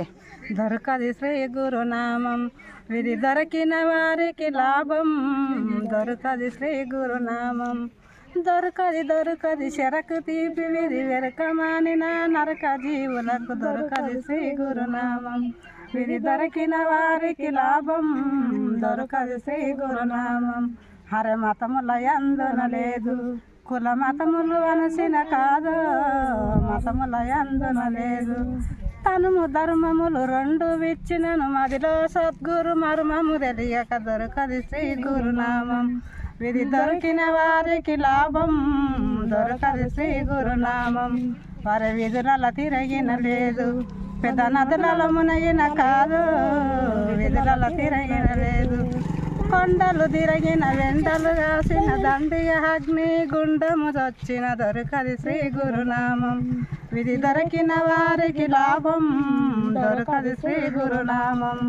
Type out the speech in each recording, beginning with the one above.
Okay. దొరకది Shri గురునామం. విధి దొరికిన వారికి లాభం. దొరకది శ్రీ గురునామం. దొరకది దొరకది చెరకు తీపి విధి వెరకమానిన నరక జీవులకు దొరకది శ్రీ గురునామం. విధి దొరికిన వారికి లాభం. దొరకది శ్రీ గురునామం. హర మతముల యందున లేదు. కుల మతములు అనసిన కాదు. మతముల యందున లేదు. తనుము ధర్మములు రెండు విచ్చినను మదిలో సద్గురు మర్మము తెలియక దొరకది శ్రీ గురునామం. విధి దొరికిన వారికి లాభం దొరకది శ్రీ గురునామం. వారి విధుల తిరగిన లేదు పెద్ద నదులలో మునగిన కాదు విధుల తిరగిన లేదు. కొండలు తిరిగిన వెంటలు కాసిన దండిగ అగ్ని గుండము చొచ్చిన దొరకది శ్రీ గురునామం. విధి దొరికిన వారికి లాభం దొరకది శ్రీ గురునామం.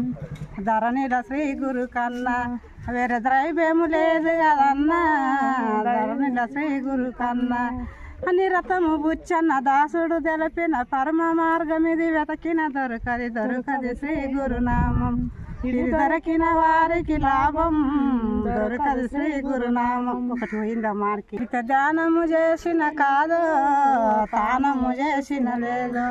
ధరణిల శ్రీ గురు కన్నా వేరే ద్రైవ్యము లేదు కదన్నా. ధరణిల శ్రీ గురు కన్నా నిరతము బుచ్చన్న దాసుడు తెలిపిన పరమ మార్గం ఇది వెతకిన దొరకది దొరకది శ్రీ గురునామం. ఇది దొరికిన వారికి లాభం. దొరకదు శ్రీ గురునామం. ఒకటి పోయిందా మార్కి? ఇక దానము చేసిన కాదు. తానము చేసిన లేదు.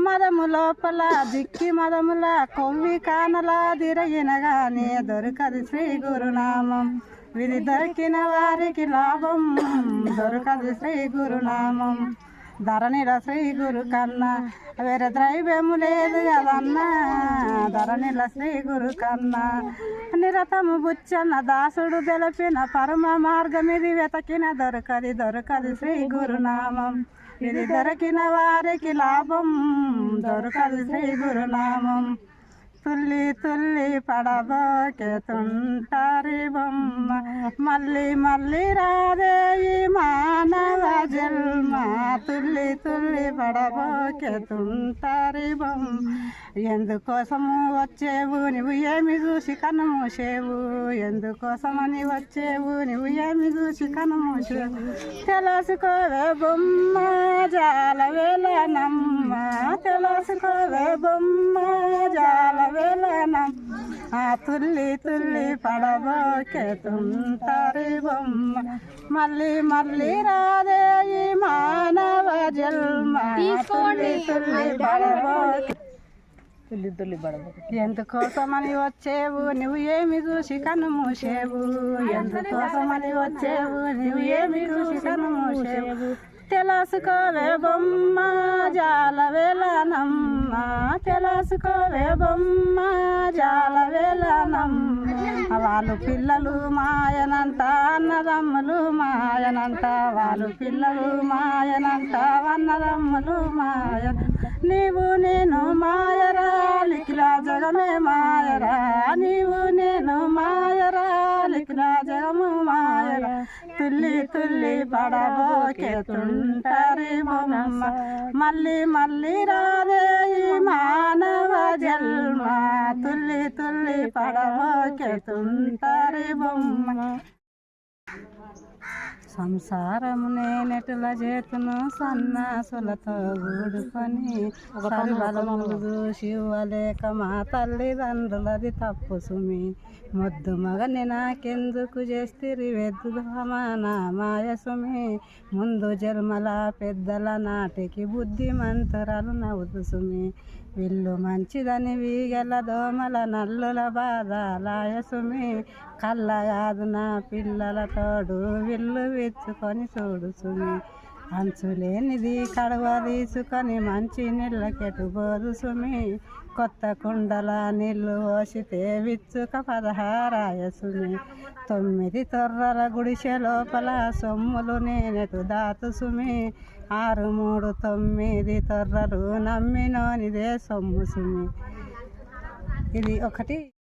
మదము లోపల దిక్కి మదముల కొవ్వి కానలా తిరిగిన గాని దొరకదు శ్రీ గురునామం. విధి దొరికిన వారికి లాభం. దొరకదు శ్రీ గురునామం. ధరణిల శ్రీ గురు కన్నా వేరే ద్రైవ్యము లేదు కదన్నా. ధరణిల శ్రీ గురు కన్నా నిరతము బుచ్చన్న దాసుడు తెలిపిన పరమ మార్గం ఇది వెతకిన దొరకది దొరకది శ్రీ గురునామం. ఇది దొరికిన వారికి లాభం దొరకదు శ్రీ గురునామం. తుల్లి తుల్లి పడబోకే తుంటారి బొమ్మ. మళ్ళీ మళ్ళీ రాదే తుల్లి తుల్లి పడబోకే తుంటారి ఎందుకోసము వచ్చేవు నువ్వు ఏమి చూసి కన్ను మూసేవు ఎందుకోసమని వచ్చేవు నువ్వు ఏమి చూసి కన్ను మూసేవు తెలుసుకోవే బొమ్మ జాలవేల నమ్మ. తెలుసుకోవే బొమ్మ జాలవేల నమ్మ. ఆ తుల్లి తుల్లి పడబోకే తుంటారి బొమ్మ మళ్ళీ మళ్ళీ రాదే ఈ మాన తుల్లి తుల్లి పడబోకు ఎందుకోసమని వచ్చేవు? నువ్వు ఏమి చూసి కన్ను మూసేవు? ఎందుకోసమని వచ్చేవు? నువ్వు ఏమి చూసి కన్ను మూసేవు? తెలుసుకోవే బొమ్మ జాల వేలనమ్మ. తెలుసుకోవే బొమ్మ జాల వేలనమ్మ. వాళ్ళు పిల్లలు మాయనంట అన్నదమ్ములు మాయనంట. వాళ్ళు పిల్లలు మాయనంట అన్నదమ్ములు మాయ నీవు నేను మాయరా లిఖిలా జగమే మాయరా. నీవు నేను మాయరా లిఖిలా జగము మాయరా. తుల్లి తుల్లి పడబోకే తుంటారి బొమ్మ మళ్ళీ మళ్ళీ రాదే ఈ మానవ జన్మ. తుల్లి తుల్లి పడబోకే తుంటారి బొమ్మ. సంసారము నేనెటుల చేతును సన్నాసులతో కూడుకొని సరిబలములు చూసి ఇవ్వలేక మా తల్లిదండ్రులది తప్పు సుమి. మొద్దు మగని నాకెందుకు చేస్తిరి వెద్దు నా మాయ సుమి? ముందు జన్మల పెద్దల నాటికి బుద్ధిమంతురాలు నవ్వుతు సుమి. విల్లు మంచిదని వీగల దోమల నల్లుల బాధ లాయసుమి కళ్ళ కాదు నా పిల్లల తోడు విల్లు విచ్చుకొని చూడు సుమి. అంచులేనిది కడవ తీసుకొని మంచి నీళ్ళకెటు పోదు సుమి. కొత్త కుండల నీళ్ళు పోసితే విచ్చుక పదహారాయ సుమి. తొమ్మిది తొర్రల గుడిసె లోపల సొమ్ములు నేనెటు దాతు సుమి. ఆరు మూడు తొమ్మిది తొర్రలు నమ్మినోనిదే సొమ్ము సుమి. ఇది ఒకటి.